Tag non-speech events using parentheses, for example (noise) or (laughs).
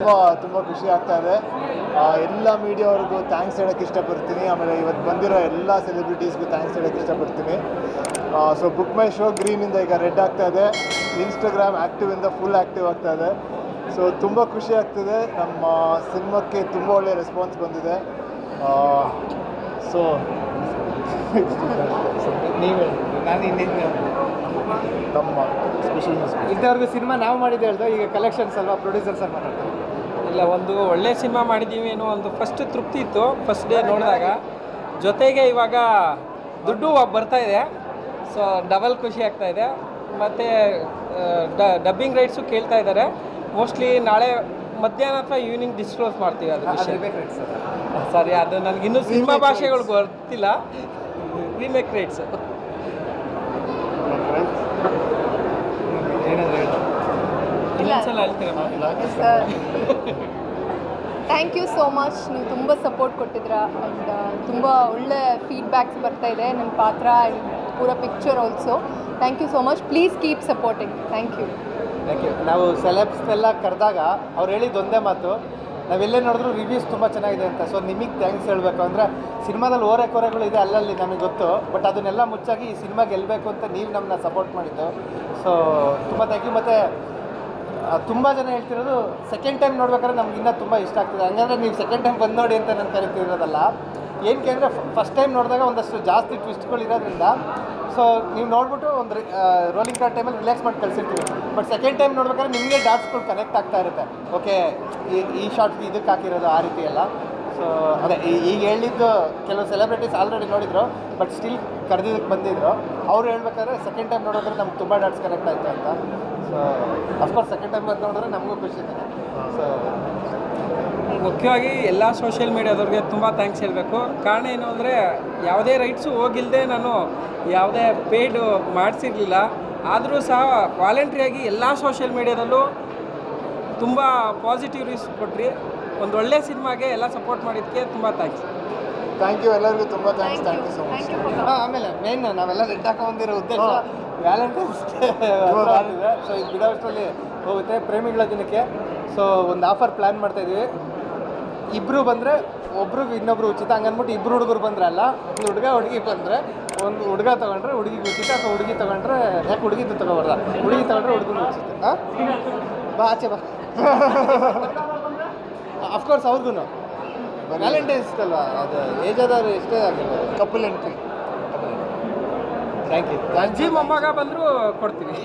ತುಂಬ ತುಂಬ ಖುಷಿ ಆಗ್ತಾ ಇದೆ. ಎಲ್ಲ ಎಲ್ಲ ಮೀಡಿಯಾವ್ರಿಗೂ ಥ್ಯಾಂಕ್ಸ್ ಹೇಳೋಕ್ಕೆ ಇಷ್ಟಪಡ್ತೀನಿ. ಆಮೇಲೆ ಇವತ್ತು ಬಂದಿರೋ ಎಲ್ಲ ಸೆಲೆಬ್ರಿಟೀಸ್ಗೂ ಥ್ಯಾಂಕ್ಸ್ ಹೇಳೋಕ್ಕೆ ಇಷ್ಟಪಡ್ತೀನಿ. ಸೊ ಬುಕ್ ಮೈ ಶೋ ಗ್ರೀನಿಂದ ಈಗ ರೆಡ್ ಆಗ್ತಾ ಇದೆ. ಇನ್ಸ್ಟಾಗ್ರಾಮ್ ಆ್ಯಕ್ಟಿವಿಂದ ಫುಲ್ ಆ್ಯಕ್ಟಿವ್ ಆಗ್ತಾ ಇದೆ. ಸೊ ತುಂಬ ಖುಷಿ ಆಗ್ತಿದೆ. ನಮ್ಮ ಸಿನಿಮಾಕ್ಕೆ ತುಂಬ ಒಳ್ಳೆಯ ರೆಸ್ಪಾನ್ಸ್ ಬಂದಿದೆ. ಸೊ (laughs) ನೀವೇ, ನಾನು ಇನ್ನೇನು ನಮ್ಮ ಸ್ಪೆಷಲ್ ಇದ್ದವ್ರಿಗೂ ಸಿನಿಮಾ ನಾವು ಮಾಡಿದ್ದೆ ಹೇಳ್ದು ಈಗ ಕಲೆಕ್ಷನ್ಸ್ ಅಲ್ವಾ? ಪ್ರೊಡ್ಯೂಸರ್ಸ್ ಅಲ್ಲಿ ಮಾತಾಡ್ತಾರೆ ಇಲ್ಲ ಒಂದು ಒಳ್ಳೆ ಸಿನಿಮಾ ಮಾಡಿದ್ದೀವಿ ಏನೋ ಒಂದು ಫಸ್ಟ್ ತೃಪ್ತಿ ಇತ್ತು ಫಸ್ಟ್ ಡೇ ನೋಡಿದಾಗ. ಜೊತೆಗೆ ಇವಾಗ ದುಡ್ಡು ಬರ್ತಾ ಇದೆ. ಸೊ ಡಬಲ್ ಖುಷಿ ಆಗ್ತಾ ಇದೆ. ಮತ್ತು ಡಬ್ಬಿಂಗ್ ರೈಟ್ಸು ಕೇಳ್ತಾ ಇದ್ದಾರೆ. ಮೋಸ್ಟ್ಲಿ ನಾಳೆ ಮಧ್ಯಾಹ್ನ ಅಥವಾ ಈವ್ನಿಂಗ್ ಡಿಸ್ಕ್ಲೋಸ್ ಮಾಡ್ತೀವಿ ಅದು ವಿಷಯ. ಸರಿ. ಅದು ನನಗಿನ್ನೂ ಇನ್ನೂ ಸಿನಿಮಾ ಭಾಷೆಗಳು ಗೊತ್ತಿಲ್ಲ remake rights thank you so much ನೀವು ತುಂಬ ಸಪೋರ್ಟ್ ಕೊಟ್ಟಿದ್ರ ಆ್ಯಂಡ್ ತುಂಬ ಒಳ್ಳೆ ಫೀಡ್ಬ್ಯಾಕ್ಸ್ ಬರ್ತಾ ಇದೆ ನನ್ನ ಪಾತ್ರ ಆ್ಯಂಡ್ ಪೂರ picture also thank you so much please keep supporting thank you thank you ನಾವು ಸೆಲೆಬ್ಸ್ನೆಲ್ಲ ಕರೆದಾಗ ಅವ್ರು ಹೇಳಿದ್ದು ಒಂದೇ ಮಾತು. ನಾವೆಲ್ಲೇ ನೋಡಿದ್ರು ರಿವ್ಯೂಸ್ ತುಂಬ ಚೆನ್ನಾಗಿದೆ ಅಂತ. ಸೊ ನಿಮಗೆ ಥ್ಯಾಂಕ್ಸ್ ಹೇಳಬೇಕು. ಅಂದರೆ ಸಿನಿಮಾದಲ್ಲಿ ಓರೆ ಕೊರೆಗಳು ಇದೆ ಅಲ್ಲಲ್ಲಿ ನಮಗೆ ಗೊತ್ತು. ಬಟ್ ಅದನ್ನೆಲ್ಲ ಮುಚ್ಚಾಗಿ ಈ ಸಿನಿಮಾ ಗೆಲ್ಲಬೇಕು ಅಂತ ನೀವು ನಮ್ಮನ್ನ ಸಪೋರ್ಟ್ ಮಾಡಿದ್ದು. ಸೊ ತುಂಬ ಥ್ಯಾಂಕ್ ಯು ಮತ್ತು ತುಂಬ ಜನ ಹೇಳ್ತಿರೋದು ಸೆಕೆಂಡ್ ಟೈಮ್ ನೋಡ್ಬೇಕಾದ್ರೆ ನಮ್ಗೆ ಇನ್ನೂ ತುಂಬ ಇಷ್ಟ ಆಗ್ತಿದೆ. ಹಂಗಂದ್ರೆ ನೀವು ಸೆಕೆಂಡ್ ಟೈಮ್ ಬಂದು ನೋಡಿ ಅಂತ ನಾನು ಕರಿತಿರೋದಲ್ಲ. ಏನಕ್ಕೆ ಅಂದರೆ ಫಸ್ಟ್ ಟೈಮ್ ನೋಡಿದಾಗ ಒಂದಷ್ಟು ಜಾಸ್ತಿ ಟ್ವಿಸ್ಟ್ಗಳು ಇರೋದ್ರಿಂದ. ಸೊ ನೀವು ನೋಡ್ಬಿಟ್ಟು ಒಂದು ರೋಲಿಂಗ್ ಕಾರ್ಡ್ ಟೈಮಲ್ಲಿ ರಿಲ್ಯಾಕ್ಸ್ ಮಾಡಿ ಕಳಿಸಿರ್ತೀವಿ. ಬಟ್ ಸೆಕೆಂಡ್ ಟೈಮ್ ನೋಡ್ಬೇಕಾದ್ರೆ ನಿಮಗೆ ಡಾಟ್ಸ್ಗಳು ಕನೆಕ್ಟ್ ಆಗ್ತಾ ಇರುತ್ತೆ. ಓಕೆ ಈ ಈ ಶಾರ್ಟ್ಸ್ ಇದಕ್ಕೆ ಹಾಕಿರೋದು ಆ ರೀತಿ ಎಲ್ಲ. ಸೊ ಅದೇ ಈಗ ಹೇಳಿದ್ದು ಕೆಲವು ಸೆಲೆಬ್ರಿಟೀಸ್ ಆಲ್ರೆಡಿ ನೋಡಿದ್ರು ಬಟ್ ಸ್ಟಿಲ್ ಕರೆದಿದ್ದಕ್ಕೆ ಬಂದಿದ್ರು. ಅವ್ರು ಹೇಳ್ಬೇಕಾದ್ರೆ ಸೆಕೆಂಡ್ ಟೈಮ್ ನೋಡೋದ್ರೆ ನಮ್ಗೆ ತುಂಬ ಡಾಟ್ಸ್ ಕನೆಕ್ಟ್ ಆಯಿತು ಅಂತ. ಸೊ ಅಫ್ಕೋರ್ಸ್ ಸೆಕೆಂಡ್ ಟೈಮ್ ಬಂದು ನೋಡಿದ್ರೆ ನಮಗೂ ಖುಷಿ ಇದೆ ಸೊ ಮುಖ್ಯವಾಗಿ ಎಲ್ಲ ಸೋಷಿಯಲ್ ಮೀಡಿಯಾದವ್ರಿಗೆ ತುಂಬ ಥ್ಯಾಂಕ್ಸ್ ಹೇಳಬೇಕು. ಕಾರಣ ಏನು ಅಂದರೆ, ಯಾವುದೇ ರೈಟ್ಸು ಹೋಗಿಲ್ಲದೆ ನಾನು ಯಾವುದೇ ಪೇಯ್ಡು ಮಾಡಿಸಿರ್ಲಿಲ್ಲ. ಆದರೂ ಸಹ ವಾಲಂಟ್ರಿಯಾಗಿ ಎಲ್ಲ ಸೋಷಿಯಲ್ ಮೀಡಿಯಾದಲ್ಲೂ ತುಂಬ ಪಾಸಿಟಿವ್ ರೀಸ್ ಕೊಟ್ರಿ. ಒಂದು ಒಳ್ಳೆ ಸಿನಿಮಾಗೆ ಎಲ್ಲ ಸಪೋರ್ಟ್ ಮಾಡಿದ್ದಕ್ಕೆ ತುಂಬ ಥ್ಯಾಂಕ್ಸ್ ಥ್ಯಾಂಕ್ ಯು ಎಲ್ಲರಿಗೂ ತುಂಬ thanks thank you so much ಆಮೇಲೆ ಮೇನ್ ನಾವೆಲ್ಲ ರೆಡ್ ಹಾಕೊಂಡಿರೋ ಉದ್ದೇಶ. ವ್ಯಾಲೆಂಟೈನ್ಸ್ ಡೇ ಸೊ ಇದು ಬಿಡೋಷ್ಟರಲ್ಲಿ ಹೋಗುತ್ತೆ ಪ್ರೇಮಿಗಳ ದಿನಕ್ಕೆ. ಸೊ ಒಂದು ಆಫರ್ ಪ್ಲ್ಯಾನ್ ಮಾಡ್ತಾ ಇದೀವಿ. ಇಬ್ಬರು ಬಂದರೆ ಒಬ್ರಿಗೆ ಇನ್ನೊಬ್ರು ಉಚಿತ, ಹಂಗನ್ಬಿಟ್ಟು ಇಬ್ಬರು ಹುಡುಗರು ಬಂದ್ರಲ್ಲ ಒಂದು ಹುಡುಗ, ಹುಡುಗಿ ಬಂದರೆ ಒಂದು ಹುಡುಗ ತೊಗೊಂಡ್ರೆ ಹುಡುಗಿಗೆ ಉಚಿತ, ಅಥವಾ ಹುಡುಗಿ ತೊಗೊಂಡ್ರೆ ಯಾಕೆ ಹುಡುಗಿದ್ದು ತೊಗೊಬಾರ್ದ? ಹುಡುಗಿ ತೊಗೊಂಡ್ರೆ ಹುಡುಗನ ಉಚಿತ. ಬಾ, ಆಚೆ ಬಾ. ಅಫ್ಕೋರ್ಸ್ ಅವ್ರಿಗೂ ವ್ಯಾಲೆಂಟೈನ್ಸ್ ಅಲ್ವಾ? ಅದು ಏಜ್ ಆದವ್ರು ಎಷ್ಟೇ ಆಗಿರ್ಬೋದು ಕಪಲ್ ಎಂಟ್ರಿ ಥ್ಯಾಂಕ್ ಯು ಅಜ್ಜಿ, ಮೊಮ್ಮಗ ಬಂದರೂ ಕೊಡ್ತೀವಿ.